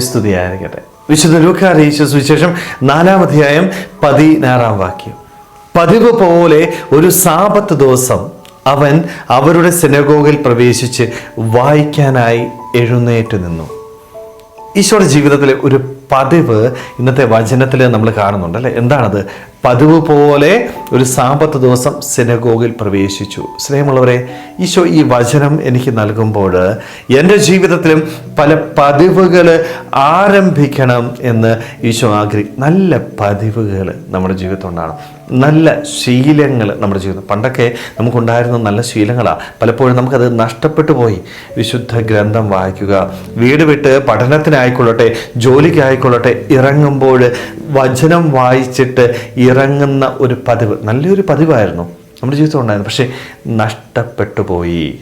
സ്തുതിയായിരിക്കട്ടെ വിശുദ്ധ ലൂക്ക അറിയിച്ച സുവിശേഷം നാലാം അധ്യായം പതിനാറാം വാക്യം. പതിവ് പോലെ ഒരു സാപത്ത് ദിവസം അവൻ അവരുടെ സിനഗോഗിൽ പ്രവേശിച്ച് വായിക്കാനായി എഴുന്നേറ്റ് നിന്നു. ഈശോയുടെ ജീവിതത്തിലെ ഒരു പതിവ് ഇന്നത്തെ വചനത്തിൽ നമ്മൾ കാണുന്നുണ്ട് അല്ലേ? എന്താണത്? പതിവ് പോലെ ഒരു സാമ്പത്ത് ദിവസം സിനഗോഗിൽ പ്രവേശിച്ചു. സ്നേഹമുള്ളവരെ ഈശോ ഈ വചനം എനിക്ക് നൽകുമ്പോൾ എന്റെ ജീവിതത്തിലും പല പതിവുകൾ ആരംഭിക്കണം എന്ന് ഈശോ ആഗ്രഹി നല്ല പതിവുകൾ നമ്മുടെ ജീവിതത്തിൽ ഉണ്ടാകണം. നല്ല ശീലങ്ങൾ നമ്മുടെ ജീവിതം. പണ്ടൊക്കെ നമുക്കുണ്ടായിരുന്ന നല്ല ശീലങ്ങളാണ് പലപ്പോഴും നമുക്കത് നഷ്ടപ്പെട്ടു പോയി. വിശുദ്ധ ഗ്രന്ഥം വായിക്കുക വീട് വിട്ട് പഠനത്തിനായിക്കൊള്ളട്ടെ ജോലിക്കായിക്കൊള്ളട്ടെ ഇറങ്ങുമ്പോൾ വചനം വായിച്ചിട്ട് ഇറങ്ങുന്ന ഒരു പതിവ്. നല്ലൊരു പതിവായിരുന്നു. നമ്മുടെ ജീവിതം ഉണ്ടായിരുന്നു. പക്ഷേ നഷ്ടപ്പെട്ടു പോയി.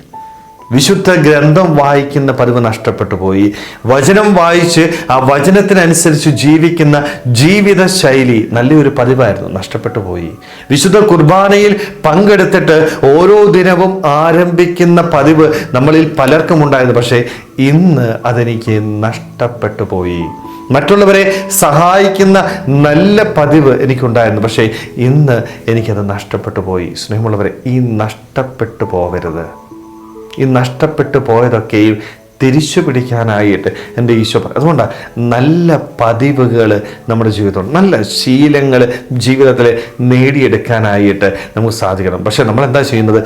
വിശുദ്ധ ഗ്രന്ഥം വായിക്കുന്ന പതിവ് നഷ്ടപ്പെട്ടു പോയി. വചനം വായിച്ച് ആ വചനത്തിനനുസരിച്ച് ജീവിക്കുന്ന ജീവിത ശൈലി നല്ലൊരു പതിവായിരുന്നു നഷ്ടപ്പെട്ടു പോയി. വിശുദ്ധ കുർബാനയിൽ പങ്കെടുത്തിട്ട് ഓരോ ദിനവും ആരംഭിക്കുന്ന പതിവ് നമ്മളിൽ പലർക്കും ഉണ്ടായിരുന്നു. പക്ഷേ ഇന്ന് അതെനിക്ക് നഷ്ടപ്പെട്ടു പോയി. മറ്റുള്ളവരെ സഹായിക്കുന്ന നല്ല പതിവ് എനിക്കുണ്ടായിരുന്നു. പക്ഷേ ഇന്ന് എനിക്കത് നഷ്ടപ്പെട്ടു പോയി. സ്നേഹമുള്ളവരെ ഈ നഷ്ടപ്പെട്ടു പോകരുത് ഈ നഷ്ടപ്പെട്ടു പോയതൊക്കെയും തിരിച്ചു പിടിക്കാനായിട്ട് എന്റെ ഈശോ അതുകൊണ്ടാണ് നല്ല പതിവുകൾ നമ്മുടെ ജീവിതം നല്ല ശീലങ്ങൾ ജീവിതത്തിൽ നേടിയെടുക്കാനായിട്ട് നമുക്ക് സാധിക്കണം. പക്ഷേ നമ്മൾ എന്താ ചെയ്യുന്നത്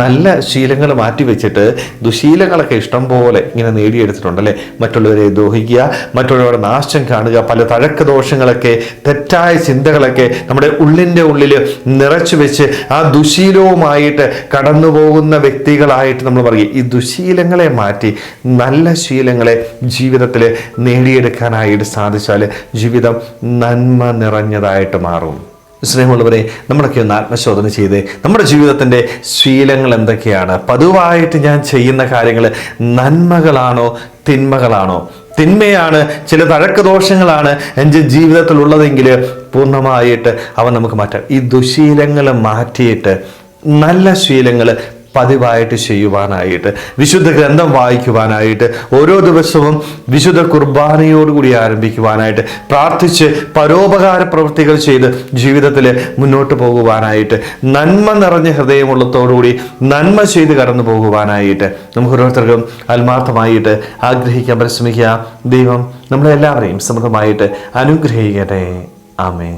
നല്ല ശീലങ്ങൾ മാറ്റി വെച്ചിട്ട് ദുശീലങ്ങളൊക്കെ ഇഷ്ടം പോലെ ഇങ്ങനെ നേടിയെടുത്തിട്ടുണ്ട് അല്ലേ? മറ്റുള്ളവരെ ദ്രോഹിക്കുക മറ്റുള്ളവരുടെ നാശം കാണുക പല തഴക്ക ദോഷങ്ങളൊക്കെ തെറ്റായ ചിന്തകളൊക്കെ നമ്മുടെ ഉള്ളിന്റെ ഉള്ളിൽ നിറച്ചു വെച്ച് ആ ദുശീലവുമായിട്ട് കടന്നു പോകുന്ന വ്യക്തികളായിട്ട് നമ്മൾ പറയും ഈ ദുശീലങ്ങളെ മാറ്റി നല്ല ശീലങ്ങളെ ജീവിതത്തിൽ നേടിയെടുക്കാനായിട്ട് സാധിച്ചാൽ ജീവിതം നന്മ നിറഞ്ഞതായിട്ട് മാറും. സ്നേഹമുള്ളവരെ നമ്മളൊക്കെ ഒന്ന് ആത്മശോധന ചെയ്ത് നമ്മുടെ ജീവിതത്തിന്റെ ശീലങ്ങൾ എന്തൊക്കെയാണ്? പതിവായിട്ട് ഞാൻ ചെയ്യുന്ന കാര്യങ്ങൾ നന്മകളാണോ തിന്മകളാണോ? തിന്മയാണ് ചില തഴക്കദോഷങ്ങളാണ് എന്റെ ജീവിതത്തിൽ ഉള്ളതെങ്കിൽ പൂർണമായിട്ട് അവ നമുക്ക് മാറ്റാം. ഈ ദുശീലങ്ങൾ മാറ്റിയിട്ട് നല്ല ശീലങ്ങൾ പതിവായിട്ട് ചെയ്യുവാനായിട്ട് വിശുദ്ധ ഗ്രന്ഥം വായിക്കുവാനായിട്ട് ഓരോ ദിവസവും വിശുദ്ധ കുർബാനയോടുകൂടി ആരംഭിക്കുവാനായിട്ട് പ്രാർത്ഥിച്ച് പരോപകാര പ്രവൃത്തികൾ ചെയ്ത് ജീവിതത്തിൽ മുന്നോട്ട് പോകുവാനായിട്ട് നന്മ നിറഞ്ഞ ഹൃദയമുള്ളത്തോടുകൂടി നന്മ ചെയ്ത് കടന്നു പോകുവാനായിട്ട് നമുക്ക് ഓരോരുത്തർക്കും ആത്മാർത്ഥമായിട്ട് ആഗ്രഹിക്കാൻ പരിശ്രമിക്കുക. ദൈവം നമ്മളെല്ലാവരെയും സമൃദ്ധമായിട്ട് അനുഗ്രഹിക്കട്ടെ. ആമേ